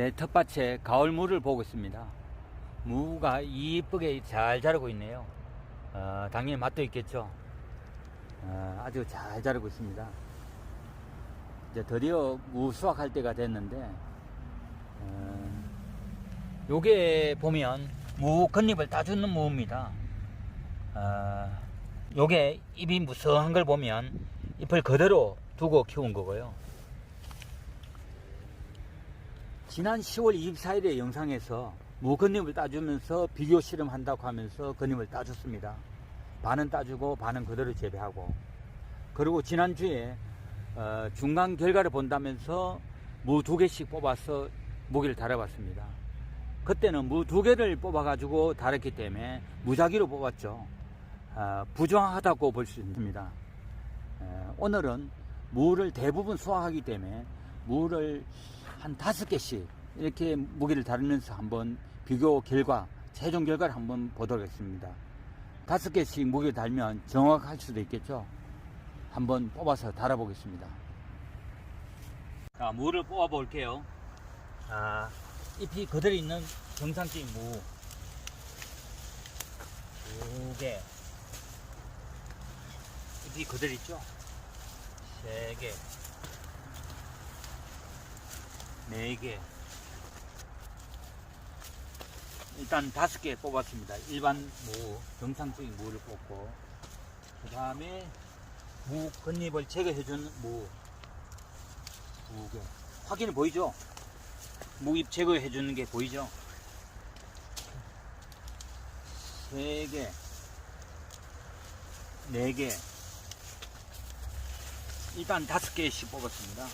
제 텃밭에 가을무를 보고 있습니다. 무가 이쁘게 잘 자라고 있네요. 어, 당연히 맛도 있겠죠. 어, 아주 잘 자라고 있습니다. 이제 드디어 무 수확할 때가 됐는데, 어, 요게 보면 무 겉잎을 따주는 무입니다. 어, 요게 잎이 무성한 걸 보면 잎을 그대로 두고 키운 거고요. 지난 10월 24일에 영상에서 무건잎을 따주면서 비교 실험한다고 하면서 건잎을 따줬습니다. 반은 따주고 반은 그대로 재배하고 그리고 지난주에 어, 중간 결과를 본다면서 무 두 개씩 뽑아서 무기를 달아봤습니다. 그때는 무 두 개를 뽑아가지고 달았기 때문에 무작위로 뽑았죠. 어, 부정하다고 볼 수 있습니다. 에, 오늘은 무를 대부분 수확하기 때문에 무를 한 다섯 개씩 이렇게 무게를 다루면서 한번 비교 결과, 최종 결과를 한번 보도록 하겠습니다. 다섯 개씩 무게 달면 정확할 수도 있겠죠. 한번 뽑아서 달아보겠습니다. 자, 무를 뽑아 볼게요. 아, 잎이 그대로 있는 정상적인 무. 두 개. 잎이 그대로 있죠? 세 개. 네 개. 일단 다섯 개 뽑았습니다. 일반 무, 정상적인 무를 뽑고, 그 다음에 무 겉잎을 제거해주는 무두 개. 확인이 보이죠? 무잎 제거해주는 게 보이죠? 세 개, 네 개. 일단 다섯 개씩 뽑았습니다.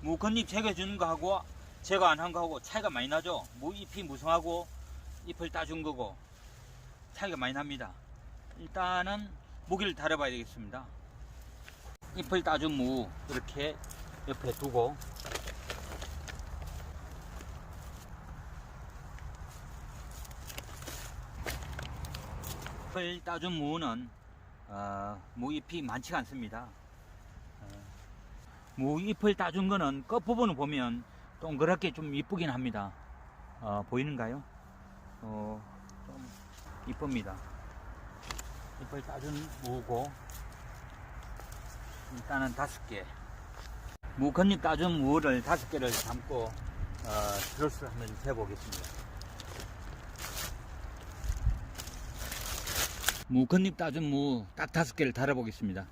무 겉잎 제거해주는 거하고 제거 안 한 거하고 차이가 많이 나죠? 무 잎이 무성하고 잎을 따준 거고 차이가 많이 납니다. 일단은 무기를 달아봐야 되겠습니다. 잎을 따준 무 이렇게 옆에 두고 잎을 따준 무는 어, 무잎이 많지가 않습니다. 어, 무잎을 따준 거는 끝부분을 보면 동그랗게 좀 이쁘긴 합니다. 어, 보이는가요? 어, 좀 이쁩니다. 잎을 따준 무고 일단은 다섯 개. 무 겉잎 따준 무를 다섯 개를 담고 어, 트로스를 한번 재보겠습니다. 무 겉잎 따준 무 딱 다섯 개를 달아보겠습니다.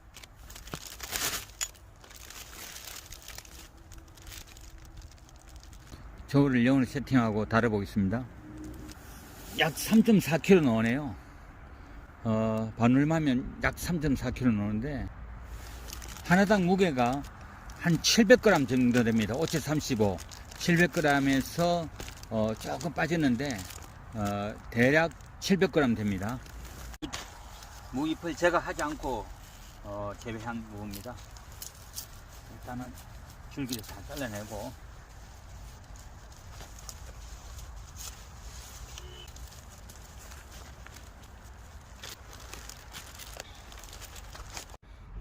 저울을 0으로 세팅하고 달아보겠습니다. 약 3.4kg 나오네요. 어, 바늘마면 약 3.4kg 나오는데 하나당 무게가 한 700g 정도 됩니다. 5 35 700g에서 어, 조금 빠지는데 어, 대략 700g 됩니다. 무잎을 제가 하지 않고 어, 재배한 무입니다. 일단은 줄기를 다 잘라내고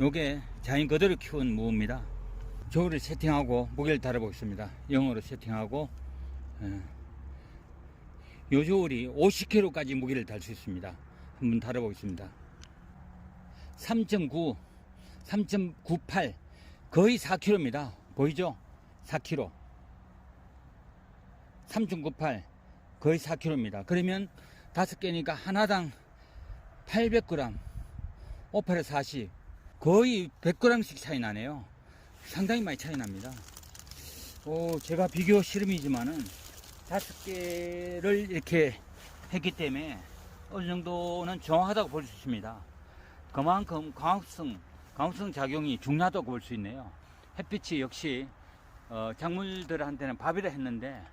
요게 자연 그대로 키운 무입니다. 저울을 세팅하고 무게를 달아 보겠습니다. 영어로 세팅하고 예. 요 저울이 50kg까지 무게를 달 수 있습니다. 한번 달아 보겠습니다. 3.9, 3.98 거의 4kg입니다. 보이죠? 4kg. 3.98 거의 4kg입니다. 그러면 다섯 개니까 하나당 800g, 5팔에 40, 거의 100g씩 차이 나네요. 상당히 많이 차이 납니다. 오, 제가 비교 실험이지만은 다섯 개를 이렇게 했기 때문에 어느 정도는 정확하다고 볼 수 있습니다. 그만큼 광합성, 광합성 작용이 중요하다고 볼 수 있네요. 햇빛이 역시 어, 작물들한테는 밥이라 했는데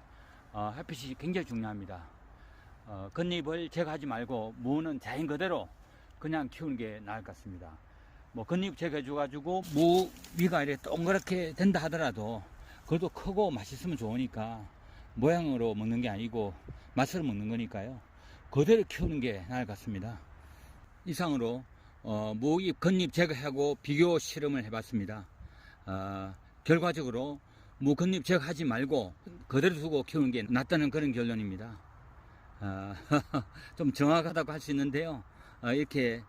어, 햇빛이 굉장히 중요합니다. 어, 겉잎을 제거하지 말고 무는 자연 그대로 그냥 키우는 게 나을 것 같습니다. 뭐 겉잎 제거해줘가지고 무 위가 이렇게 동그랗게 된다 하더라도 그래도 크고 맛있으면 좋으니까 모양으로 먹는 게 아니고 맛으로 먹는 거니까요. 그대로 키우는 게 나을 것 같습니다. 이상으로 어, 무잎 겉잎 제거하고 비교 실험을 해봤습니다. 어, 결과적으로 무 건잎 제거하지 말고 그대로 두고 키우는 게 낫다는 그런 결론입니다. 아, 좀 정확하다고 할 수 있는데요. 어, 이렇게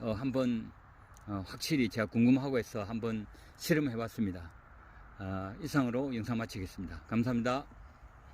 어, 한번 어, 확실히 제가 궁금하고 해서 한번 실험해 봤습니다. 아, 이상으로 영상 마치겠습니다. 감사합니다.